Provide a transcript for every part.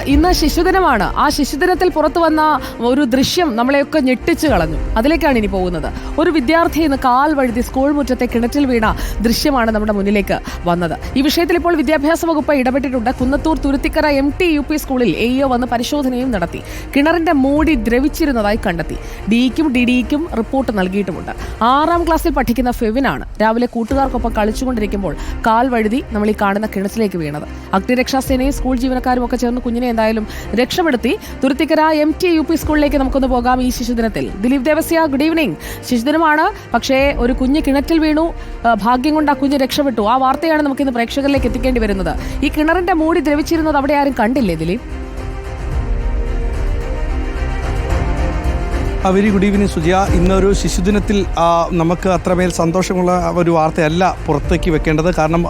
ഇന്ന് ശിശുദിനമാണ്. ആ ശിശുദിനത്തിൽ പുറത്തു വന്ന ഒരു ദൃശ്യം നമ്മളെയൊക്കെ ഞെട്ടിച്ചു കളഞ്ഞു. അതിലേക്കാണ് ഇനി പോകുന്നത്. ഒരു വിദ്യാർത്ഥി ഇന്ന് കാൽ വഴുതി സ്കൂൾ മുറ്റത്തെ കിണറ്റിൽ വീണ ദൃശ്യമാണ് നമ്മുടെ മുന്നിലേക്ക് വന്നത്. ഈ വിഷയത്തിൽ ഇപ്പോൾ വിദ്യാഭ്യാസ വകുപ്പ് ഇടപെട്ടിട്ടുണ്ട്. Kunnathur Thuruthikkara M T U P സ്കൂളിൽ എ എഇഒ വന്ന് പരിശോധനയും നടത്തി. കിണറിന്റെ മൂടി ദ്രവിച്ചിരുന്നതായി കണ്ടെത്തി. ഡിക്കും ഡി ഡിക്കും റിപ്പോർട്ട് നൽകിയിട്ടുമുണ്ട്. ആറാം ക്ലാസ്സിൽ പഠിക്കുന്ന ഫെവിനാണ് രാവിലെ കൂട്ടുകാർക്കൊപ്പം കളിച്ചുകൊണ്ടിരിക്കുമ്പോൾ കാൽ വഴുതി നമ്മൾ ഈ കാണുന്ന കിണറ്റിലേക്ക് വീണത്. അഗ്നിരക്ഷാസേനയും സ്കൂൾ ജീവനക്കാരും ഒക്കെ ചേർന്ന് കുഞ്ഞിനെ എന്തായാലും രക്ഷപ്പെടുത്തി. Thuruthikkara M T U P സ്കൂളിലേക്ക് നമുക്കൊന്ന് പോകാം ഈ ശിശുദിനത്തിൽ. ദിലീപ് ദേവസ്യ ഗുഡ് ഈവനിങ് ശിശുദിനമാണ്. പക്ഷേ ഒരു കുഞ്ഞ് കിണറ്റിൽ വീണു. ഭാഗ്യം കൊണ്ട് ആ കുഞ്ഞ് രക്ഷപ്പെട്ടു. ആ വാർത്തയാണ് നമുക്ക് ഇന്ന് പ്രേക്ഷകരിലേക്ക് എത്തിക്കേണ്ടി വരുന്നത്. ഈ കിണറിന്റെ മൂടി ദ്രവിച്ചിരുന്നത് അവിടെ ആരും കണ്ടില്ലേ Dileep? Very good evening Sujiya. ഇന്നൊരു ശിശുദിനത്തിൽ നമുക്ക് അത്രമേൽ സന്തോഷമുള്ള ഒരു വാർത്തയല്ല പുറത്തേക്ക് വെക്കേണ്ടത്. കാരണം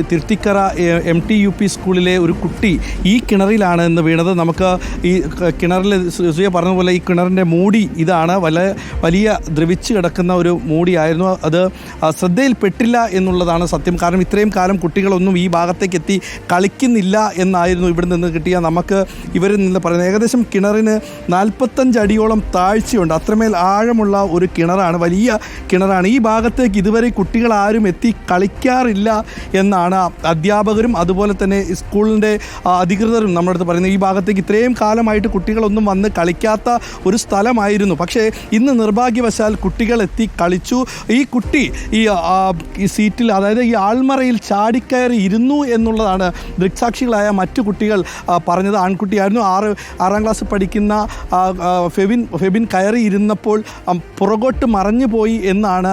Thiruthikkara M- T U P സ്കൂളിലെ ഒരു കുട്ടി ഈ കിണറിലാണ് ഇന്ന് വീണത്. നമുക്ക് ഈ കിണറിൽ സുജിയ പറഞ്ഞ പോലെ ഈ കിണറിന്റെ മൂടി ഇതാണ്. വല വലിയ ദ്രവിച്ച് കിടക്കുന്ന ഒരു മൂടിയായിരുന്നു. അത് ശ്രദ്ധയിൽപ്പെട്ടില്ല എന്നുള്ളതാണ് സത്യം. കാരണം ഇത്രയും കാലം കുട്ടികളൊന്നും ഈ ഭാഗത്തേക്ക് എത്തി കളിക്കുന്നില്ല എന്നായിരുന്നു ഇവിടെ നിന്ന് കിട്ടിയ നമുക്ക് ഇവരിൽ നിന്ന് പറയുന്നത്. ഏകദേശം കിണറിന് നാൽപ്പത്തഞ്ച് അടിയോളം താഴ്ചയുണ്ട് അത്രമേൽ ആഴമുള്ള ഒരു കിണറാണ് വലിയ കിണറാണ്. ഈ ഭാഗത്തേക്ക് ഇതുവരെ കുട്ടികൾ ആരും എത്തി കളിക്കാറില്ല എന്നാണ് അധ്യാപകരും അതുപോലെ തന്നെ സ്കൂളിന്റെ അധികൃതരും നമ്മുടെ അടുത്ത് പറയുന്നത്. ഈ ഭാഗത്തേക്ക് ഇത്രയും കാലമായിട്ട് കുട്ടികളൊന്നും വന്ന് കളിക്കാത്ത ഒരു സ്ഥലമായിരുന്നു. പക്ഷേ ഇന്ന് നിർഭാഗ്യവശാൽ കുട്ടികൾ എത്തി കളിച്ചു. ഈ കുട്ടി ഈ ഈ സീറ്റിൽ അതായത് ഈ ആൾമറയിൽ ചാടിക്കയറി ഇരുന്നു എന്നുള്ളതാണ് ദൃക്സാക്ഷികളായ മറ്റു കുട്ടികൾ പറഞ്ഞത്. ആൺകുട്ടിയായിരുന്നു. ആറ് ആറാം ക്ലാസ് പഠിക്കുന്ന ഫെബിൻ ഫെബിൻ കയറി ഇരുന്നപ്പോൾ ആ, പുറകോട്ട് മറഞ്ഞു പോയി എന്നാണ്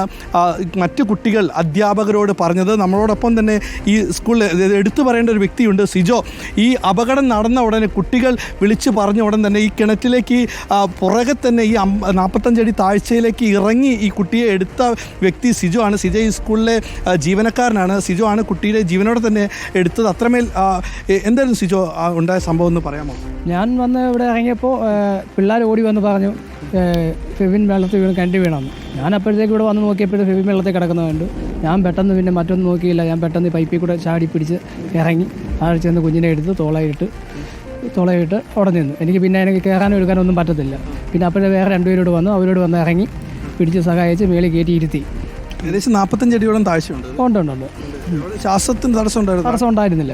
മറ്റു കുട്ടികൾ അധ്യാപകരോട് പറഞ്ഞത്. നമ്മളോടൊപ്പം തന്നെ ഈ സ്കൂളിൽ എടുത്തു പറയേണ്ട ഒരു വ്യക്തിയുണ്ട് സിജോ. ഈ അപകടം നടന്ന ഉടനെ കുട്ടികൾ വിളിച്ചു പറഞ്ഞ ഉടൻ തന്നെ ഈ കിണറ്റിലേക്ക് പുറകെ തന്നെ ഈ നാൽപ്പത്തഞ്ചടി താഴ്ചയിലേക്ക് ഇറങ്ങി ഈ കുട്ടിയെ എടുത്ത വ്യക്തി സിജോ ആണ്. സിജോ ഈ സ്കൂളിലെ ജീവനക്കാരനാണ്. സിജോ ആണ് കുട്ടിയുടെ ജീവനോടെ തന്നെ എടുത്തത്. അത്രമേൽ എന്തായിരുന്നു സിജോ ഉണ്ടായ സംഭവം എന്ന് പറയാമോ? ഞാൻ വന്ന് ഇവിടെ ഇറങ്ങിയപ്പോൾ പിള്ളേർ ഓടി വന്ന് പറഞ്ഞു ഫെവിൻ വെള്ളത്തിൽ വീണ് കണ്ടി വീണമെന്ന് ഞാൻ അപ്പോഴത്തേക്ക് ഇവിടെ വന്ന് നോക്കിയപ്പോഴും ഫെവിൻ വെള്ളത്തിൽ കിടക്കുന്നത് കണ്ടു. ഞാൻ പെട്ടെന്ന് പിന്നെ മറ്റൊന്നും നോക്കിയില്ല. ഞാൻ പെട്ടെന്ന് പൈപ്പിൽ കൂടെ ചാടി പിടിച്ച് ഇറങ്ങി ആഴ്ച ചെന്ന് കുഞ്ഞിനെ എടുത്ത് തോളയിട്ട് തോളയിട്ട് അവിടെ നിന്നു. എനിക്ക് പിന്നെ എനിക്ക് കയറാനും എടുക്കാനൊന്നും പറ്റത്തില്ല. പിന്നെ അപ്പോഴേ വേറെ രണ്ടുപേരോട് വന്നു. അവരോട് വന്ന് ഇറങ്ങി പിടിച്ച് സഹായിച്ച് മേളിൽ കയറ്റി ഇരുത്തി. ഏകദേശം നാൽപ്പത്തഞ്ച് അടിയോളം താഴ്ചയുണ്ട്. ഉണ്ട് ഉണ്ട് ഉണ്ട്. ശ്വാസത്തിന് തടസ്സം ഉണ്ടായിരുന്നു? തടസ്സം ഉണ്ടായിരുന്നില്ല.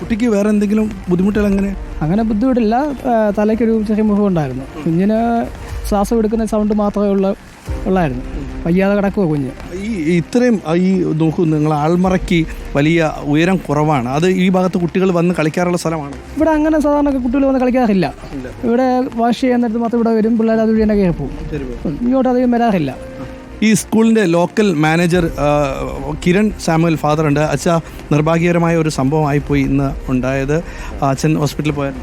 കുട്ടിക്ക് വേറെ എന്തെങ്കിലും ബുദ്ധിമുട്ടുകൾ എങ്ങനെ? അങ്ങനെ ബുദ്ധിമുട്ടില്ല. തലയ്ക്കൊരു ചെറിയ മുഖം ഉണ്ടായിരുന്നു. കുഞ്ഞിന് ശ്വാസം എടുക്കുന്ന സൗണ്ട് മാത്രമേ ഉള്ള ഉള്ളായിരുന്നു. വയ്യാതെ കിടക്കുക കുഞ്ഞ്. ഈ ഇത്രയും ഈ നോക്കൂ നിങ്ങൾ ആൾമറയ്ക്ക് വലിയ ഉയരം കുറവാണ്. അത് ഈ ഭാഗത്ത് കുട്ടികൾ വന്ന് കളിക്കാറുള്ള സ്ഥലമാണ്? ഇവിടെ അങ്ങനെ സാധാരണ കുട്ടികൾ വന്ന് കളിക്കാറില്ല. ഇവിടെ വാഷ് ചെയ്യാൻ നേരത്ത് മാത്രം ഇവിടെ വരും. പിള്ളേർ അത് വഴി തന്നെ കയറി പോകും. ഇങ്ങോട്ട് അധികം വരാറില്ല. ഈ സ്കൂളിന്റെ local manager Kiran Samuel father ഉണ്ട്. അച്ഛ നിർഭാഗ്യകരമായ ഒരു സംഭവമായിപ്പോയി ഇന്ന് ഉണ്ടായത്. അച്ഛൻ ഹോസ്പിറ്റലിൽ പോയാൽ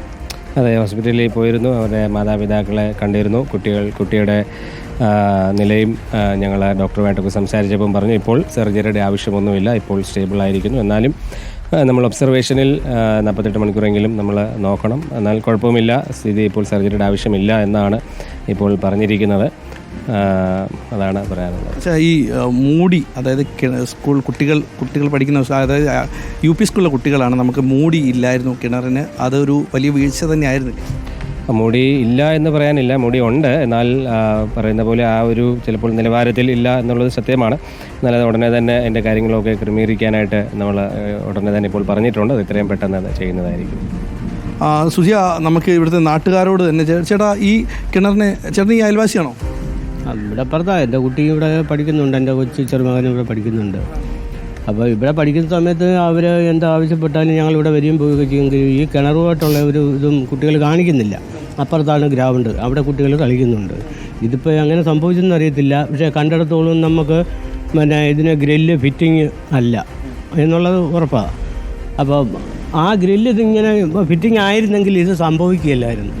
അതെ ഹോസ്പിറ്റലിൽ പോയിരുന്നു. അവരുടെ മാതാപിതാക്കളെ കണ്ടിരുന്നു. കുട്ടികൾ കുട്ടിയുടെ നിലയും ഞങ്ങൾ ഡോക്ടറുമായിട്ടൊക്കെ സംസാരിച്ചപ്പം പറഞ്ഞു ഇപ്പോൾ സർജറിയുടെ ആവശ്യമൊന്നുമില്ല. ഇപ്പോൾ സ്റ്റേബിൾ ആയിരിക്കുന്നു. എന്നാലും നമ്മൾ ഒബ്സർവേഷനിൽ നാൽപ്പത്തെട്ട് മണിക്കൂറെങ്കിലും നമ്മൾ നോക്കണം. എന്നാൽ കുഴപ്പമില്ല. സ്ഥിതി ഇപ്പോൾ സർജറിയുടെ ആവശ്യമില്ല എന്നാണ് ഇപ്പോൾ പറഞ്ഞിരിക്കുന്നത്. അതാണ് പറയാനുള്ളത്. ഈ മൂടി അതായത് സ്കൂൾ കുട്ടികൾ കുട്ടികൾ പഠിക്കുന്ന അതായത് യു പി സ്കൂളിലെ കുട്ടികളാണ് നമുക്ക് മൂടി ഇല്ലായിരുന്നു കിണറിന്. അതൊരു വലിയ വീഴ്ച തന്നെയായിരുന്നില്ല? മുടി ഇല്ല എന്ന് പറയാനില്ല. മുടി ഉണ്ട്. എന്നാൽ പറയുന്ന പോലെ ആ ഒരു ചിലപ്പോൾ നിലവാരത്തിൽ ഇല്ല എന്നുള്ളത് സത്യമാണ്. എന്നാൽ അത് ഉടനെ തന്നെ എന്റെ കാര്യങ്ങളൊക്കെ ക്രമീകരിക്കാനായിട്ട് നമ്മൾ ഉടനെ തന്നെ ഇപ്പോൾ പറഞ്ഞിട്ടുണ്ട്. അത് ഇത്രയും പെട്ടെന്ന് അത് ചെയ്യുന്നതായിരിക്കും. ആ, സുജിയ നമുക്ക് ഇവിടുത്തെ നാട്ടുകാരോട് തന്നെ ചേട്ടാ ഈ കിണറിനെ ചേട്ടൻ ഈ അയൽവാസിയാണോ? ഇവിടെ അപ്പുറത്താ. എന്റെ കുട്ടി ഇവിടെ പഠിക്കുന്നുണ്ട്. എന്റെ കൊച്ചു ചെറുമകൻ ഇവിടെ പഠിക്കുന്നുണ്ട്. അപ്പോൾ ഇവിടെ പഠിക്കുന്ന സമയത്ത് അവർ എന്താവശ്യപ്പെട്ടാലും ഞങ്ങൾ ഇവിടെ വരികയും പോവുകയൊക്കെ ചെയ്യുമെങ്കിൽ ഈ കിണറുമായിട്ടുള്ള ഒരു ഇതും കുട്ടികൾ കാണിക്കുന്നില്ല. അപ്പുറത്താണ് ഗ്രൗണ്ട്. അവിടെ കുട്ടികൾ കളിക്കുന്നുണ്ട്. ഇതിപ്പോൾ അങ്ങനെ സംഭവിച്ചെന്ന് അറിയത്തില്ല. പക്ഷേ കണ്ടിടത്തോളം നമുക്ക് പിന്നെ ഇതിന് ഗ്രില്ല് ഫിറ്റിങ് അല്ല എന്നുള്ളത് ഉറപ്പാണ് അപ്പോൾ ആ ഗ്രില്ല് ഇതിങ്ങനെ ഫിറ്റിംഗ് ആയിരുന്നെങ്കിൽ ഇത് സംഭവിക്കുകയല്ലായിരുന്നു.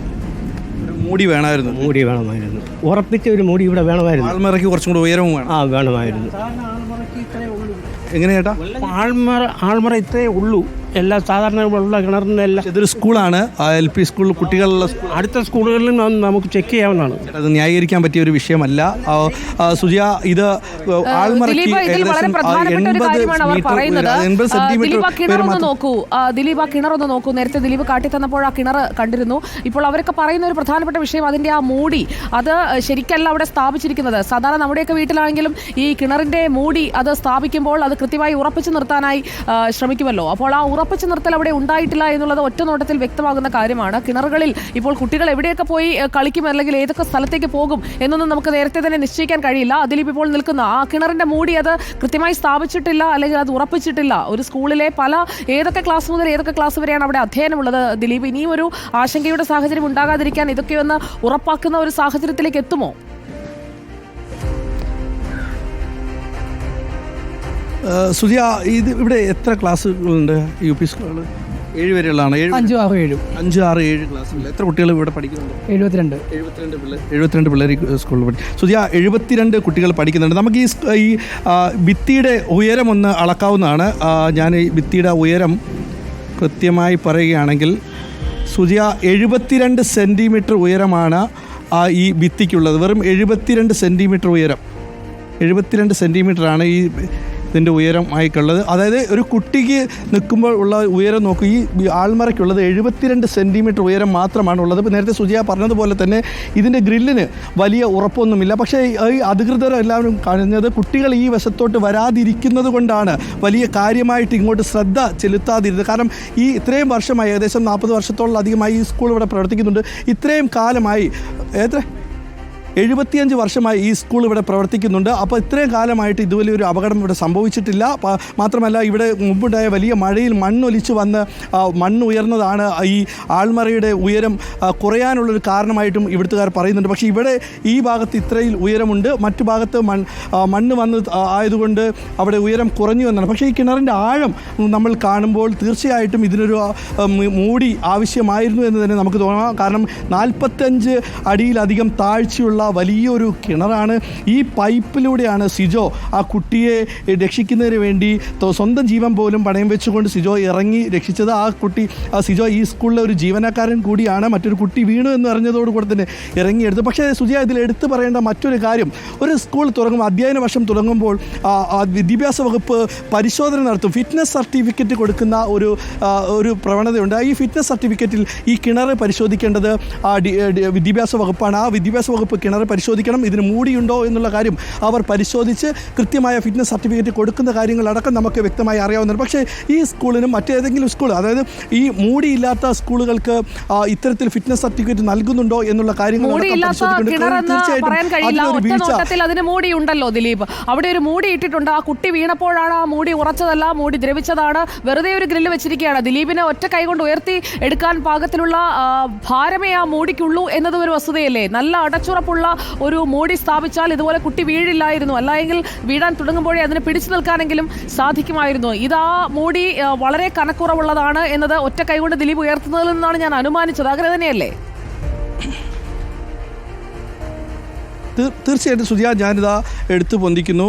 ഒരു മൂടി വേണമായിരുന്നു. മൂടി വേണമായിരുന്നു. ഉറപ്പിച്ച ഒരു മൂടി ഇവിടെ വേണമായിരുന്നു. ആൾമറയ്ക്ക് കുറച്ചും കൂടെ ഉയരവും വേണം. ആ വേണമായിരുന്നു. എങ്ങനെയാട്ടാ ആൾമറ ആൾമറ ഇത്രേ ഉള്ളൂ. എല്ലാ സാധാരണ ഉള്ള കിണറിന്റെ എല്ലാം ഇതൊരു സ്കൂളാണ്. എൽ പി സ്കൂൾ കുട്ടികളുള്ള സ്കൂൾ അടുത്ത സ്കൂളുകളിലും നമുക്ക് ചെക്ക് ചെയ്യാവുന്നതാണ്. അത് ന്യായീകരിക്കാൻ പറ്റിയ ഒരു വിഷയമല്ല. സുജിയ ഇത് ആൾമറക്കി ദിലീപ് ഇതിൽ വളരെ പ്രധാനപ്പെട്ട ഒരു എൺപത് കാര്യമാണ് അവർ മീറ്റർ പറയുന്നത്. ആ, സെന്റിമീറ്റർ കിണർ ഒന്ന് നോക്കൂ. ദിലീപ് ആ കിണർ ഒന്ന് നോക്കൂ. നേരത്തെ ദിലീപ് കാട്ടി തന്നപ്പോൾ ആ കിണർ കണ്ടിരുന്നു. ഇപ്പോൾ അവരൊക്കെ പറയുന്ന ഒരു പ്രധാനപ്പെട്ട വിഷയം അതിന്റെ ആ മൂടി. അത് ശരിക്കല്ല അവിടെ സ്ഥാപിച്ചിരിക്കുന്നത്. സാധാരണ നമ്മുടെയൊക്കെ വീട്ടിലാണെങ്കിലും ഈ കിണറിന്റെ മൂടി അത് സ്ഥാപിക്കുമ്പോൾ അത് കൃത്യമായി ഉറപ്പിച്ചു നിർത്താനായി ശ്രമിക്കുമല്ലോ. അപ്പോൾ ആ ഉറപ്പിച്ചു നിർത്തൽ അവിടെ ഉണ്ടായിട്ടില്ല എന്നുള്ളത് ഒറ്റ നോട്ടത്തിൽ വ്യക്തമാകുന്ന കാര്യമാണ്. കിണറുകളിൽ ഇപ്പോൾ കുട്ടികൾ എവിടെയൊക്കെ പോയി കളിക്കും അല്ലെങ്കിൽ ഏതൊക്കെ സ്ഥലത്തേക്ക് പോകും എന്നൊന്നും നമുക്ക് നേരത്തെ തന്നെ നിശ്ചയിക്കാൻ കഴിയില്ല. അതിലിപ്പോൾ ഇപ്പോൾ നിൽക്കുന്ന ആ കിണറിന്റെ മൂടി അത് കൃത്യമായി സ്ഥാപിച്ചിട്ടില്ല അല്ലെങ്കിൽ അത് ഉറപ്പിച്ചിട്ടില്ല. ഒരു സ്കൂളിലെ പല ഏതൊക്കെ ക്ലാസ് മുതൽ ഏതൊക്കെ ക്ലാസ് വരെയാണ് അവിടെ അധ്യയനമുള്ളത്? ദിലീപ് ഇനിയും ഒരു ആശങ്കയുടെ സാഹചര്യം ഉണ്ടാകാതിരിക്കാൻ ഇതൊക്കെ ഒന്ന് ഉറപ്പാക്കുന്ന ഒരു സാഹചര്യത്തിലേക്ക് എത്തുമോ? ആ, സുജിയ ഇത് ഇവിടെ എത്ര ക്ലാസ്സുകളുണ്ട് യു പി സ്കൂളുകൾ ഏഴ് വരെയുള്ളതാണ്. ഏഴ് അഞ്ച് ആറ് ഏഴും. അഞ്ച് ആറ് ഏഴ് ക്ലാസ്സുകൾ എത്ര കുട്ടികൾ ഇവിടെ പഠിക്കുന്നുണ്ട്? എഴുപത്തിരണ്ട്. എഴുപത്തിരണ്ട് പിള്ളേർ എഴുപത്തിരണ്ട് പിള്ളേർ സ്കൂളിൽ പഠിക്കും സുധിയ എഴുപത്തിരണ്ട് കുട്ടികൾ പഠിക്കുന്നുണ്ട്. നമുക്ക് ഈ ഈ ഭിത്തിയുടെ ഉയരം ഒന്ന് അളക്കാവുന്നതാണ്. ഞാൻ ഈ ഭിത്തിയുടെ ഉയരം കൃത്യമായി പറയുകയാണെങ്കിൽ സുധിയ എഴുപത്തിരണ്ട് സെന്റിമീറ്റർ ഉയരമാണ് ആ ഈ ഭിത്തിക്കുള്ളത്. വെറും എഴുപത്തിരണ്ട് സെന്റിമീറ്റർ ഉയരം. എഴുപത്തിരണ്ട് സെന്റിമീറ്ററാണ് ഈ ഇതിന്റെ ഉയരം ആയിട്ടുള്ളത് അതായത് ഒരു കുട്ടിക്ക് നിൽക്കുമ്പോൾ ഉള്ള ഉയരം നോക്കും ഈ ആൾമറയ്ക്കുള്ളത് എഴുപത്തിരണ്ട് സെന്റിമീറ്റർ ഉയരം മാത്രമാണ് ഉള്ളത് ഇപ്പോൾ നേരത്തെ സുജിയ പറഞ്ഞതുപോലെ തന്നെ ഇതിന്റെ ഗ്രില്ലിന് വലിയ ഉറപ്പൊന്നുമില്ല. പക്ഷേ ഈ അധികൃതർ എല്ലാവരും കാണുന്നത് കുട്ടികൾ ഈ വശത്തോട്ട് വരാതിരിക്കുന്നത് കൊണ്ടാണ്. വലിയ കാര്യമായിട്ട് ഇങ്ങോട്ട് ശ്രദ്ധ ചെലുത്താതിരുന്നത്. കാരണം ഈ ഇത്രയും വർഷമായി ഏകദേശം നാൽപ്പത് വർഷത്തോളം അധികമായി ഈ സ്കൂൾ ഇവിടെ പ്രവർത്തിക്കുന്നുണ്ട്. ഇത്രയും കാലമായി എത്ര? എഴുപത്തിയഞ്ച് വർഷമായി ഈ സ്കൂൾ ഇവിടെ പ്രവർത്തിക്കുന്നുണ്ട്. അപ്പോൾ ഇത്രയും കാലമായിട്ട് ഇതുപോലെ ഒരു അപകടം ഇവിടെ സംഭവിച്ചിട്ടില്ല. മാത്രമല്ല ഇവിടെ മുമ്പുണ്ടായ വലിയ മഴയിൽ മണ്ണൊലിച്ച് വന്ന് മണ്ണ് ഉയർന്നതാണ് ഈ ആൾമറയുടെ ഉയരം കുറയാനുള്ളൊരു കാരണമായിട്ടും ഇവിടുത്തുകാർ പറയുന്നുണ്ട്. പക്ഷേ ഇവിടെ ഈ ഭാഗത്ത് ഇത്രയിൽ ഉയരമുണ്ട്. മറ്റു ഭാഗത്ത് മൺ മണ്ണ് വന്ന് ആയതുകൊണ്ട് അവിടെ ഉയരം കുറഞ്ഞു എന്നാണ്. പക്ഷേ ഈ കിണറിന്റെ ആഴം നമ്മൾ കാണുമ്പോൾ തീർച്ചയായിട്ടും ഇതിനൊരു മൂടി ആവശ്യമായിരുന്നു എന്ന് തന്നെ നമുക്ക് തോന്നാം. കാരണം നാൽപ്പത്തഞ്ച് അടിയിലധികം താഴ്ചയുള്ള വലിയൊരു കിണറാണ്. ഈ പൈപ്പിലൂടെയാണ് സിജോ ആ കുട്ടിയെ രക്ഷിക്കുന്നതിന് വേണ്ടി സ്വന്തം ജീവൻ പോലും പണയം വെച്ചുകൊണ്ട് സിജോ ഇറങ്ങി രക്ഷിച്ചത്. ആ കുട്ടി ആ സിജോ ഈ സ്കൂളിലെ ഒരു ജീവനക്കാരൻ കൂടിയാണ്. മറ്റൊരു കുട്ടി വീണു എന്ന് അറിഞ്ഞതോടുകൂടെ തന്നെ ഇറങ്ങിയെടുത്തു പക്ഷേ സുജിയ ഇതിൽ എടുത്തു പറയേണ്ട മറ്റൊരു കാര്യം ഒരു സ്കൂൾ തുടങ്ങും അധ്യയന വർഷം തുടങ്ങുമ്പോൾ വിദ്യാഭ്യാസ വകുപ്പ് പരിശോധന നടത്തും. ഫിറ്റ്നസ് സർട്ടിഫിക്കറ്റ് കൊടുക്കുന്ന ഒരു ഒരു പ്രവണതയുണ്ട്. ഈ ഫിറ്റ്നസ് സർട്ടിഫിക്കറ്റിൽ ഈ കിണർ പരിശോധിക്കേണ്ടത് വിദ്യാഭ്യാസ വകുപ്പാണ്. ആ വിദ്യാഭ്യാസ വകുപ്പ് കിണർ പരിശോധിക്കണം ഇതിന് മൂടിയുണ്ടോ എന്നുള്ള കാര്യം അവർ പരിശോധിച്ച് കൃത്യമായ ഫിറ്റ്നസ് സർട്ടിഫിക്കറ്റ് കൊടുക്കുന്ന കാര്യങ്ങളടക്കം നമുക്ക് വ്യക്തമായി അറിയാവുന്നതാണ്. പക്ഷേ ഈ സ്കൂളിനും മറ്റേതെങ്കിലും സ്കൂൾ അതായത് ഈ മൂടിയില്ലാത്ത സ്കൂളുകൾക്ക് ഇത്തരത്തിൽ ഫിറ്റ്നസ് സർട്ടിഫിക്കറ്റ് നൽകുന്നുണ്ടോ എന്നുള്ള കാര്യങ്ങൾ അതിന് മൂടിയുണ്ടല്ലോ ദിലീപ്. അവിടെ ഒരു മൂടി ഇട്ടിട്ടുണ്ട്. ആ കുട്ടി വീണപ്പോഴാണ് ആ മൂടി ഉറച്ചതല്ല മൂടി ദ്രവിച്ചതാണ്. വെറുതെ ഒരു ഗ്രില്ല് വെച്ചിരിക്കുകയാണ്. ദിലീപിനെ ഒറ്റ കൈകൊണ്ട് ഉയർത്തി എടുക്കാൻ പാകത്തിലുള്ള ഭാരമേ ആ മൂടിക്കുള്ളൂ എന്നതും ഒരു വസ്തുതയല്ലേ? നല്ല അടച്ചുറപ്പുള്ള ഒരു മൂടി സ്ഥാപിച്ചാൽ ഇതുപോലെ കുട്ടി വീഴില്ലായിരുന്നു. അല്ലെങ്കിൽ വീഴാൻ തുടങ്ങുമ്പോഴേ അതിനെ പിടിച്ചു നിൽക്കാനെങ്കിലും സാധിക്കുമായിരുന്നു. ഇത് മൂടി വളരെ കനക്കുറവുള്ളതാണ് എന്നത് ഒറ്റ കൈകൊണ്ട് ദിലീപ് ഉയർത്തുന്നതിൽ നിന്നാണ് ഞാൻ അനുമാനിച്ചത്. അങ്ങനെ തന്നെയല്ലേ? തീർച്ചയായിട്ടും സുജിയ ഞാനിതാ എടുത്തു പൊന്തിക്കുന്നു.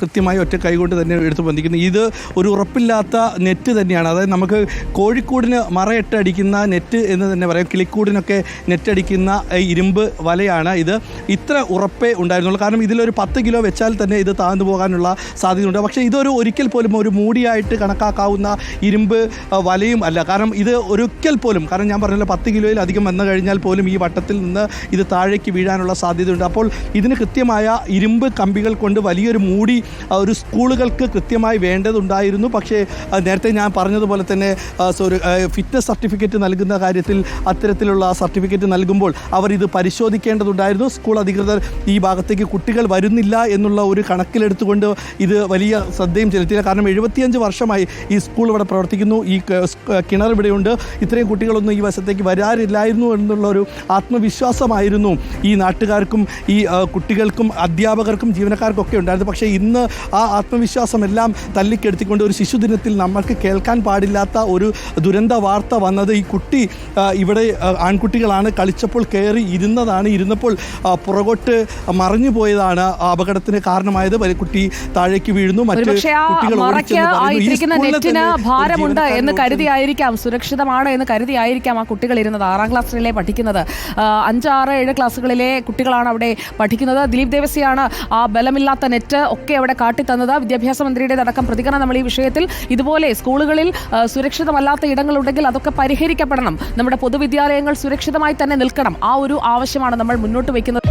കൃത്യമായി ഒറ്റ കൈകൊണ്ട് തന്നെ എടുത്തു പൊന്തിക്കുന്നു. ഇത് ഒരു ഉറപ്പില്ലാത്ത നെറ്റ് തന്നെയാണ്. അതായത് നമുക്ക് കോഴിക്കൂടിന് മറയിട്ട് അടിക്കുന്ന നെറ്റ് എന്ന് തന്നെ പറയാം. കിളിക്കൂടിനൊക്കെ നെറ്റ് അടിക്കുന്ന ഇരുമ്പ് വലയാണ് ഇത്. ഇത്ര ഉറപ്പേ ഉണ്ടായിരുന്നുള്ളൂ. കാരണം ഇതിലൊരു പത്ത് കിലോ വെച്ചാൽ തന്നെ ഇത് താഴ്ന്നു പോകാനുള്ള സാധ്യതയുണ്ട്. പക്ഷേ ഇതൊരു ഒരിക്കൽ പോലും ഒരു മൂടിയായിട്ട് കണക്കാക്കാവുന്ന ഇരുമ്പ് വലയും അല്ല. കാരണം ഇത് ഒരിക്കൽ പോലും കാരണം ഞാൻ പറഞ്ഞല്ലോ പത്ത് കിലോയിൽ അധികം വന്നു കഴിഞ്ഞാൽ പോലും ഈ വട്ടത്തിൽ നിന്ന് ഇത് താഴേക്ക് വീഴാനുള്ള സാധ്യതയുണ്ട്. അപ്പോൾ ഇതിന് കൃത്യമായ ഇരുമ്പ് കമ്പികൾ കൊണ്ട് വലിയൊരു മൂടി ഒരു സ്കൂളുകൾക്ക് കൃത്യമായി വേണ്ടതുണ്ടായിരുന്നു. പക്ഷേ നേരത്തെ ഞാൻ പറഞ്ഞതുപോലെ തന്നെ ഫിറ്റ്നസ് സർട്ടിഫിക്കറ്റ് നൽകുന്ന കാര്യത്തിൽ അത്തരത്തിലുള്ള സർട്ടിഫിക്കറ്റ് നൽകുമ്പോൾ അവർ ഇത് പരിശോധിക്കേണ്ടതുണ്ടായിരുന്നു. സ്കൂൾ അധികൃതർ ഈ ഭാഗത്തേക്ക് കുട്ടികൾ വരുന്നില്ല എന്നുള്ള ഒരു കണക്കിലെടുത്തുകൊണ്ട് ഇത് വലിയ ശ്രദ്ധയും ചെലുത്തിയില്ല. കാരണം എഴുപത്തിയഞ്ച് വർഷമായി ഈ സ്കൂൾ ഇവിടെ പ്രവർത്തിക്കുന്നു. ഈ കിണർ ഇവിടെയുണ്ട്. ഇത്രയും കുട്ടികളൊന്നും ഈ വശത്തേക്ക് വരാറില്ലായിരുന്നു എന്നുള്ള ഒരു ആത്മവിശ്വാസമായിരുന്നു ഈ നാട്ടുകാർക്കും ഈ കുട്ടികൾക്കും അധ്യാപകർക്കും ജീവന ജീവനക്കാർക്കൊക്കെ ഉണ്ടായിരുന്നു. പക്ഷേ ഇന്ന് ആ ആത്മവിശ്വാസം എല്ലാം തല്ലിക്കെടുത്തിക്കൊണ്ട് ഒരു ശിശുദിനത്തിൽ നമ്മൾക്ക് കേൾക്കാൻ പാടില്ലാത്ത ഒരു ദുരന്ത വാർത്ത വന്നത് ഈ കുട്ടി ഇവിടെ ആൺകുട്ടികളാണ് കളിച്ചപ്പോൾ കയറി ഇരുന്നതാണ്. ഇരുന്നപ്പോൾ പുറകോട്ട് മറിഞ്ഞു പോയതാണ് അപകടത്തിന് കാരണമായത്. കുട്ടി താഴേക്ക് വീഴുന്നു. മറ്റു കുട്ടികൾ ഭാരമുണ്ട് എന്ന് കരുതിയായിരിക്കാം. സുരക്ഷിതമാണ് എന്ന് കരുതിയായിരിക്കാം ആ കുട്ടികൾ ഇരുന്നത്. ആറാം ക്ലാസ്സിലെ പഠിക്കുന്നത്. അഞ്ച് ആറ് ഏഴ് ക്ലാസ്സുകളിലെ കുട്ടികളാണ് അവിടെ പഠിക്കുന്നത്. ദിലീപ് ദേവസിയാണ് ആ ബലമില്ലാത്ത നെറ്റ് ഒക്കെ അവിടെ കാട്ടിത്തന്നത് വിദ്യാഭ്യാസ മന്ത്രിയുടേതടക്കം പ്രതികരണം നമ്മൾ ഈ വിഷയത്തിൽ ഇതുപോലെ സ്കൂളുകളിൽ സുരക്ഷിതമല്ലാത്ത ഇടങ്ങളുണ്ടെങ്കിൽ അതൊക്കെ പരിഹരിക്കപ്പെടണം. നമ്മുടെ പൊതുവിദ്യാലയങ്ങൾ സുരക്ഷിതമായി തന്നെ നിൽക്കണം. ആ ഒരു ആവശ്യമാണ് നമ്മൾ മുന്നോട്ട് വയ്ക്കുന്നത്.